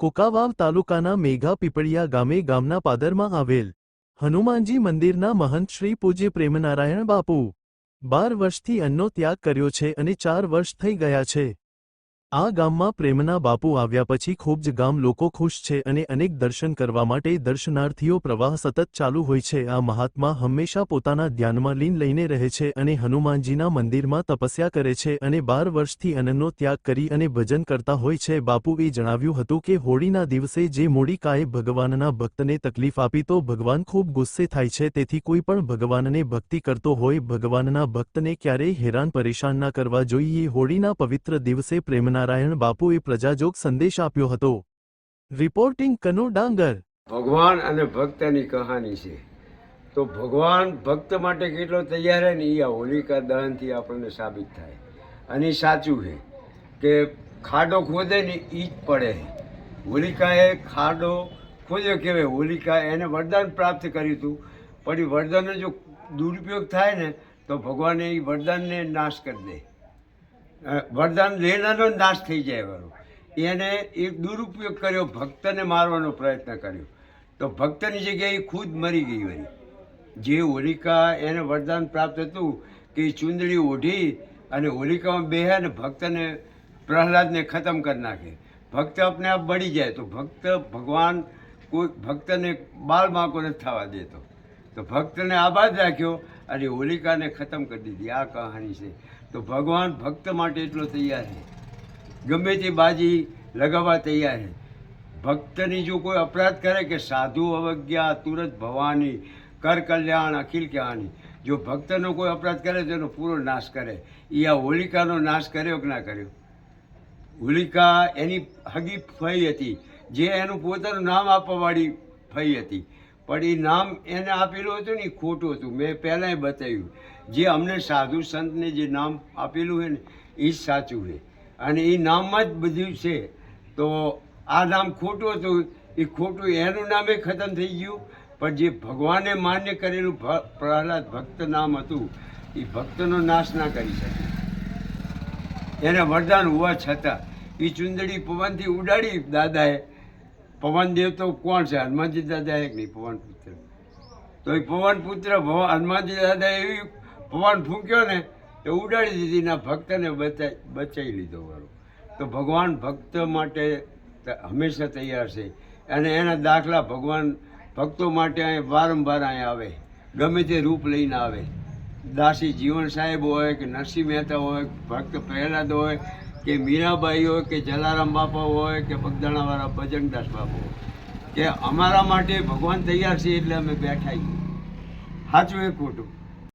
કુકાવાવ તાલુકાના મેઘા પીપળિયા ગામે ગામના પાદરમાં આવેલ હનુમાનજી મંદિરના મહંત શ્રી પૂજ્ય પ્રેમનારાયણ બાપુ. બાર વર્ષથી અન્નનો ત્યાગ કર્યો છે અને ચાર વર્ષ થઈ ગયા છે. આ ગામમાં પ્રેમના બાપુ આવ્યા પછી ખૂબ જ ગામ લોકો ખુશ છે અને અનેક દર્શન કરવા માટે દર્શનાર્થીઓ પ્રવાહ સતત ચાલુ હોય છે. આ મહાત્મા હંમેશા પોતાના ધ્યાનમાં લીન લઈને રહે છે અને હનુમાનજીના મંદિરમાં તપસ્યા કરે છે અને બાર વર્ષથી અન્નનો ત્યાગ કરી અને ભજન કરતા હોય છે. બાપુએ જણાવ્યું હતું કે હોળીના દિવસે જે મૂડી કાએ ભગવાનના ભક્તને તકલીફ આપી તો ભગવાન ખૂબ ગુસ્સે થાય છે. તેથી કોઈ પણ ભગવાનને ભક્તિ કરતો હોય ભગવાનના ભક્તને ક્યારેય હેરાન પરેશાન ના કરવા જોઈએ. હોળીના પવિત્ર દિવસે પ્રેમનારાયણ બાપુએ પ્રજાજોગ સંદેશ આપ્યો હતો. રિપોર્ટિંગ કનુ ડાંગર. ભગવાન અને ભક્તની કહાની છે. તો ભગવાન ભક્ત માટે કેટલો તૈયાર હે ને એ આ હોલિકા દહનથી આપણને સાબિત થાય. અને સાચું છે કે ખાડો ખોદે ને એ જ પડે હોલિકાએ ખાડો ખોદ્યો કહેવાય હોલિકા એને વરદાન પ્રાપ્ત કર્યું હતું. પણ એ વરદાનનો જો દુરુપયોગ થાય ને, તો ભગવાને એ વરદાનને નાશ કરી દે. વરદાન લેનારો નાશ થઈ જાય વાળો એને એક દુરુપયોગ કર્યો, ભક્તને મારવાનો પ્રયત્ન કર્યો. તો ભક્તની જગ્યાએ ખુદ મરી ગઈ વળી. જે હોલિકા એને વરદાન પ્રાપ્ત હતું કે ચુંદડી ઓઢી અને હોલિકામાં બેહે અને ભક્તને પ્રહલાદને ખતમ કરી નાખે. ભક્ત આપને આપ બળી જાય. તો ભક્ત ભગવાન કોઈ ભક્તને બાલ માકો નથી થવા દેતો. તો ભક્તને આબાદ રાખ્યો અને હોલિકાને ખતમ કરી દીધી. આ કહાની છે. તો ભગવાન ભક્ત માટે એટલો તૈયાર છે. ગમે તે બાજી લગાવવા તૈયાર છે. ભક્તની જો કોઈ અપરાધ કરે કે સાધુ અવજ્ઞા, તુરત ભવાની કર કલ્યાણ અખિલ કહેવાની, જો ભક્તનો કોઈ અપરાધ કરે તો એનો પૂરો નાશ કરે. એ આ હોલિકાનો નાશ કર્યો કે ના કર્યો? હોલિકા એની હગી ફઈ હતી. જે એનું પોતાનું નામ આપવાવાળી ફઈ હતી. પણ એ નામ એને આપેલું હતું ને, એ ખોટું હતું. મેં પહેલાંય બતાવ્યું. જે અમને સાધુ સંતને જે નામ આપેલું હોય ને, એ જ સાચું છે. અને એ નામમાં જ બધું છે. તો આ નામ ખોટું હતું. એ ખોટું એનું નામે ખતમ થઈ ગયું. પણ જે ભગવાને માન્ય કરેલું પ્રહલાદ ભક્ત નામ હતું, એ ભક્તનો નાશ ના કરી શકે. એને વરદાન હોવા છતાં, એ ચુંદડી પવનથી ઉડાડી દાદાએ પવન દેવ તો કોણ છે? હનુમાનજી દાદા એક નહીં, પવન પુત્ર. તો એ પવન પુત્ર હનુમાનજી દાદા એવી પવન ફૂંક્યો ને તો ઉડાડી દીધી ના ભક્તને બચાઈ બચાવી લીધો વાળો તો ભગવાન ભક્ત માટે હંમેશા તૈયાર છે. અને એના દાખલા ભગવાન ભક્તો માટે અહીં વારંવાર અહીં આવે. ગમે તે રૂપ લઈને આવે. દાસી જીવન સાહેબ હોય કે નરસિંહ મહેતા હોય, ભક્ત પ્રહલાદ હોય કે મીરાબાઈ હોય, કે જલારામ બાપા હોય, કે બગદાણાવાળા ભજનદાસ બાપા હોય. કે અમારા માટે ભગવાન તૈયાર છે એટલે અમે બેઠા છીએ. સાચું એ ખોટું?